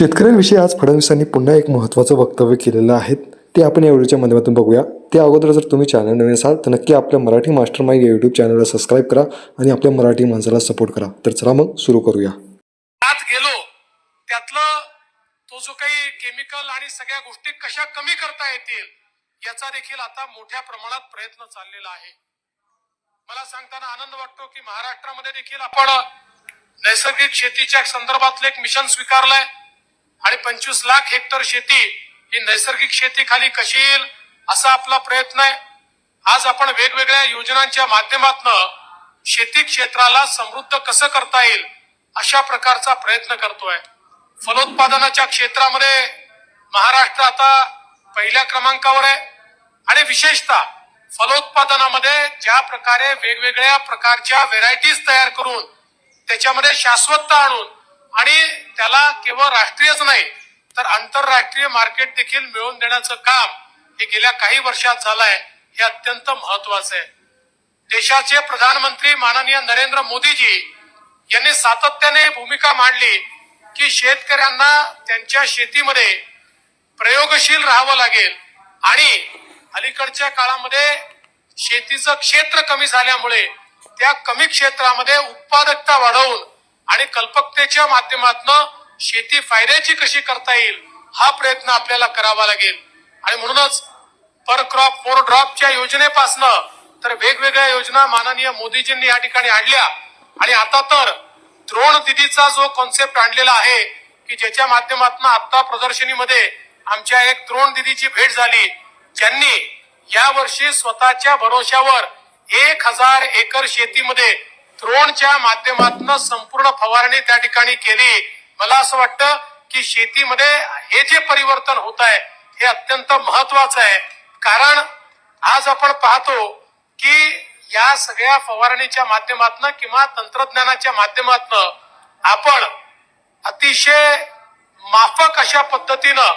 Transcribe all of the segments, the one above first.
शेतकऱ्यांविषयी आज फडणवीसांनी पुन्हा एक महत्त्वाचं वक्तव्य केलेलं आहे. ते आपण या व्हिडिओच्या माध्यमातून बघूया. त्या अगोदर जर तुम्ही चॅनल नवीन असाल तर नक्की आपल्या मराठी मास्टर माइंड या यूट्यूब चॅनलला सबस्क्राईब करा आणि आपल्या मराठी माणसाला सपोर्ट करा. तर चला मग सुरू करूया. आज गेलो. त्यातलं तो जो काही केमिकल आणि सगळ्या गोष्टी कशा कमी करता येतील याचा देखील आता मोठ्या प्रमाणात प्रयत्न चाललेला आहे. मला सांगताना आनंद वाटतो की महाराष्ट्रामध्ये देखील आपण नैसर्गिक शेतीच्या संदर्भातलं एक मिशन स्वीकारलंय. आणि पंचवीस लाख हेक्टर शेती ही नैसर्गिक शेती खाली कशी येईल असा आपला प्रयत्न आहे. आज आपण वेगवेगळ्या योजनांच्या माध्यमातून शेती क्षेत्राला समृद्ध कसं करता येईल अशा प्रकारचा प्रयत्न करतोय. फलोत्पादनाच्या क्षेत्रामध्ये महाराष्ट्र आता पहिल्या क्रमांकावर आहे. आणि विशेषतः फलोत्पादनामध्ये ज्या प्रकारे वेगवेगळ्या प्रकारच्या व्हेरायटीज तयार करून त्याच्यामध्ये शाश्वतता आणून आणि त्याला केवळ राष्ट्रीयच नाही तर आंतरराष्ट्रीय मार्केट देखील मिळवून देण्याचं काम हे गेल्या काही वर्षात झालंय हे अत्यंत महत्वाचं आहे. देशाचे प्रधानमंत्री माननीय नरेंद्र मोदीजी यांनी सातत्याने भूमिका मांडली की शेतकऱ्यांना त्यांच्या शेतीमध्ये प्रयोगशील राहावं लागेल आणि अलीकडच्या काळामध्ये शेतीचं क्षेत्र कमी झाल्यामुळे त्या कमी क्षेत्रामध्ये उत्पादकता वाढवून आणि कल्पकतेच्या माध्यमातून शेती फायद्याची कशी करता येईल हा प्रयत्न आपल्याला करावा लागेल. आणि म्हणूनच पर क्रॉप फोर ड्रॉपच्या योजनेपासनं तर वेगवेगळ्या योजना माननीय मोदीजींनी या ठिकाणी आणल्या. आणि आता तर द्रोण दिदीचा जो कॉन्सेप्ट आणलेला आहे की ज्याच्या माध्यमातून आता प्रदर्शनीमध्ये आमच्या एक द्रोण दिदीची भेट झाली ज्यांनी या वर्षी स्वतःच्या भरोश्यावर एक हजार एकर शेतीमध्ये द्रोणच्या माध्यमातून संपूर्ण फवारणी त्या ठिकाणी केली. मला असं वाटतं की शेतीमध्ये हे जे परिवर्तन होत आहे हे अत्यंत महत्वाचं आहे. कारण आज आपण पाहतो की या सगळ्या फवारणीच्या माध्यमातून किंवा तंत्रज्ञानाच्या माध्यमातून आपण अतिशय माफक अशा पद्धतीनं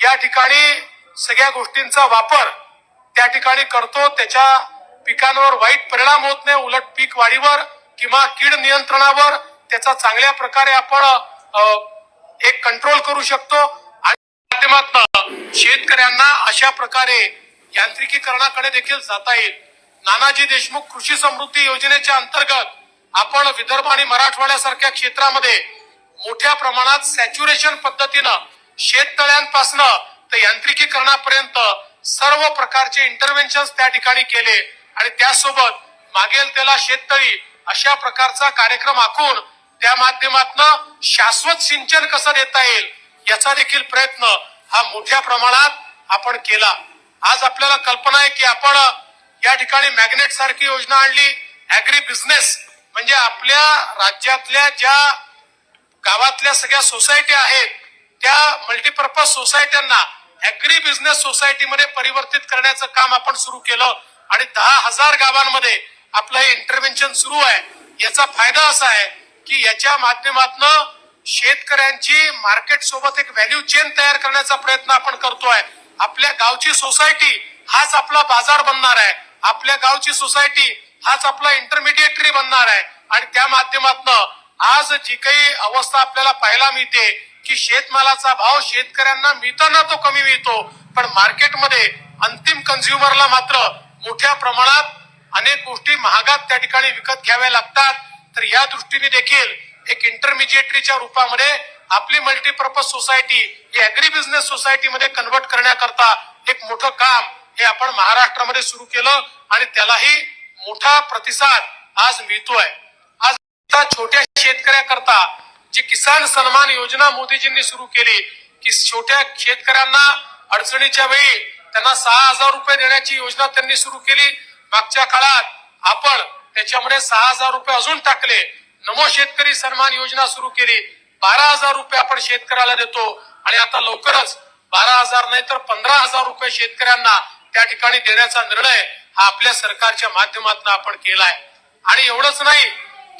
या ठिकाणी सगळ्या गोष्टींचा वापर त्या ठिकाणी करतो. त्याच्या पिकांवर वाईट परिणाम होत नाही. उलट पीक वाढीवर किंवा कीड नियंत्रणावर त्याचा चांगल्या प्रकारे आपण एक कंट्रोल करू शकतो. आणि माध्यमातून शेतकऱ्यांना अशा प्रकारे यांत्रिकीकरणाकडे देखील जाता येईल. नानाजी देशमुख कृषी समृद्धी योजनेच्या अंतर्गत आपण विदर्भ आणि मराठवाड्यासारख्या क्षेत्रामध्ये मोठ्या प्रमाणात सॅच्युरेशन पद्धतीनं शेततळ्यांपासनं तर यांत्रिकीकरणापर्यंत सर्व प्रकारचे इंटरव्हेन्शन त्या ठिकाणी केले. आणि त्यासोबत मागेल त्याला शेततळी अशा प्रकारचा कार्यक्रम आखून त्या माध्यमातून शाश्वत सिंचन कसं देता येईल याचा देखील प्रयत्न हा मोठ्या प्रमाणात आपण केला. आज आपल्याला कल्पना आहे की आपण या ठिकाणी मॅग्नेट सारखी योजना आणली. ऍग्री बिझनेस म्हणजे आपल्या राज्यातल्या ज्या गावातल्या सगळ्या सोसायटी आहेत त्या मल्टीपर्पज सोसायट्यांना ऍग्री बिझनेस सोसायटीमध्ये परिवर्तित करण्याचं काम आपण सुरू केलं आणि दहा हजार गावांमध्ये आपलं हे इंटरव्हेन्शन सुरू आहे. याचा फायदा असा आहे की याच्या माध्यमातून शेतकऱ्यांची मार्केट सोबत एक व्हॅल्यू चेन तयार करण्याचा प्रयत्न आपण करतोय. आपल्या गावची सोसायटी हाच आपला बाजार बनणार आहे. आपल्या गावची सोसायटी हाच आपला इंटरमिडिएटरी बनणार आहे. आणि त्या माध्यमातून आज जी काही अवस्था आपल्याला पाहायला मिळते की शेतमालाचा भाव शेतकऱ्यांना मिळताना तो कमी मिळतो. पण मार्केटमध्ये अंतिम कन्झ्युमरला मात्र मोठ्या प्रमाणात अनेक गोष्टी महागात त्या ठिकाणी विकत घ्याव्या लागतात. तर या दृष्टीने देखील एक इंटरमिजिएटरीच्या रूपामध्ये आपली मल्टीपर्पज सोसायटी ही अॅग्री बिझनेस सोसायटीमध्ये कन्वर्ट करण्याकरता एक मोठं काम हे आपण महाराष्ट्रामध्ये सुरू केलं आणि त्यालाही मोठा प्रतिसाद आज मिळतोय. आज छोट्या शेतकऱ्याकरता जी किसान सन्मान योजना मोदीजींनी सुरू केली की छोट्या शेतकऱ्यांना अडचणीच्या वेळी त्यांना सहा हजार रुपये देण्याची योजना त्यांनी सुरू केली. मागच्या काळात आपण त्याच्यामध्ये सहा हजार रुपये अजून टाकले. नमो शेतकरी सन्मान योजना सुरू केली. बारा हजार रुपये आपण शेतकऱ्याला देतो. आणि आता लवकरच बारा हजार नाही तर पंधरा हजार रुपये शेतकऱ्यांना त्या ठिकाणी देण्याचा निर्णय हा आपल्या सरकारच्या माध्यमातून आपण केलाय. आणि एवढंच नाही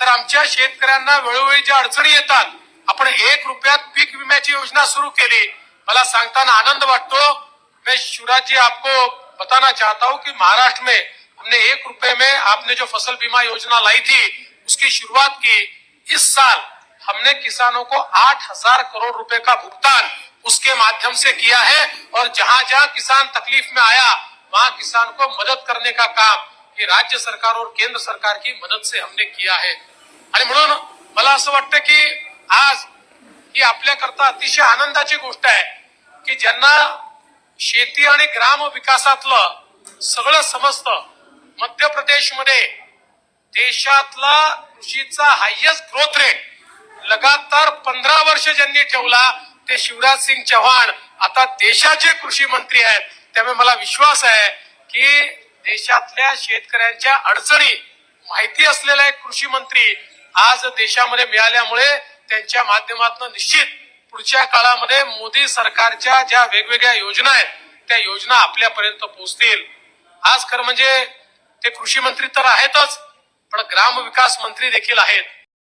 तर आमच्या शेतकऱ्यांना वेळोवेळी ज्या अडचणी येतात आपण एक रुपयात पीक विम्याची योजना सुरू केली. मला सांगताना आनंद वाटतो. मैं शिवराजी आपको बताना चाहता हूं कि महाराष्ट्र में हमने एक रुपए में आपने जो फ़सल बीमा योजना लाई थी, उसकी शुरुआत की। इस साल हमने किसानों को आठ हज़ार करोड़ रुपए का भुगतान उसके माध्यम से किया है और जहाँ जहाँ किसान तकलीफ़ में आया, वहाँ किसान को मदद करने का काम ये राज्य सरकार और केंद्र सरकार की मदत से हमने किया है। आणि म्हणून मला असं वाटतं की आज ही आपल्याकरता अतिशय आनंदाची गोष्ट आहे की ज्यांना शेती आणि ग्राम विकासातलं सगळं समजतं मध्य प्रदेशमध्ये देशातला कृषीचा हायएस्ट ग्रोथ रेट लगातार पंधरा वर्ष ज्यांनी ठेवला ते शिवराज सिंग चव्हाण. आता देशाचे कृषी मंत्री आहेत. त्यामुळे मला विश्वास आहे की देशातल्या शेतकऱ्यांच्या अडचणी माहिती असलेला एक कृषी मंत्री आज देशामध्ये मिळाल्यामुळे त्यांच्या माध्यमातून निश्चित पुढच्या काळामध्ये मोदी सरकारच्या ज्या वेगवेगळ्या योजना आहेत त्या योजना आपल्यापर्यंत पोहोचतील. आज खरं म्हणजे ते कृषी मंत्री तर आहेतच पण ग्राम विकास मंत्री देखील आहेत.